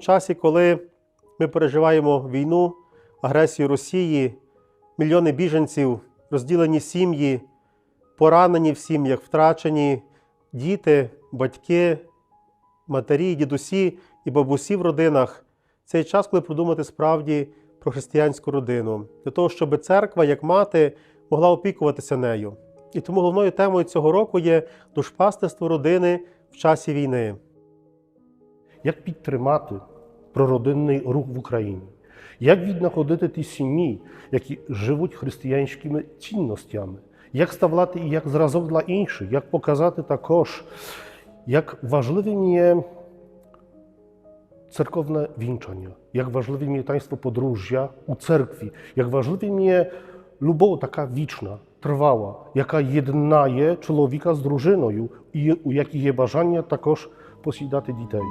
часі, коли ми переживаємо війну, агресію Росії, мільйони біженців, розділені сім'ї, поранені в сім'ях, втрачені діти, батьки, матері, дідусі і бабусі в родинах, цей час, коли продумати справді про християнську родину, для того, щоб церква, як мати, могла опікуватися нею. І тому головною темою цього року є душпастерство родини в часі війни. Як підтримати прородинний рух в Україні? Як віднаходити ті сім'ї, які живуть християнськими цінностями? Як ставати і як зразок для інших? Як показати також, як важливим є церковне вінчання, як важливим є таństwo подружжя у церкві, як важливим є любов така вічна, trwała, яка єднає чоловіка з дружиною і у якій є бажання також посідати дітей.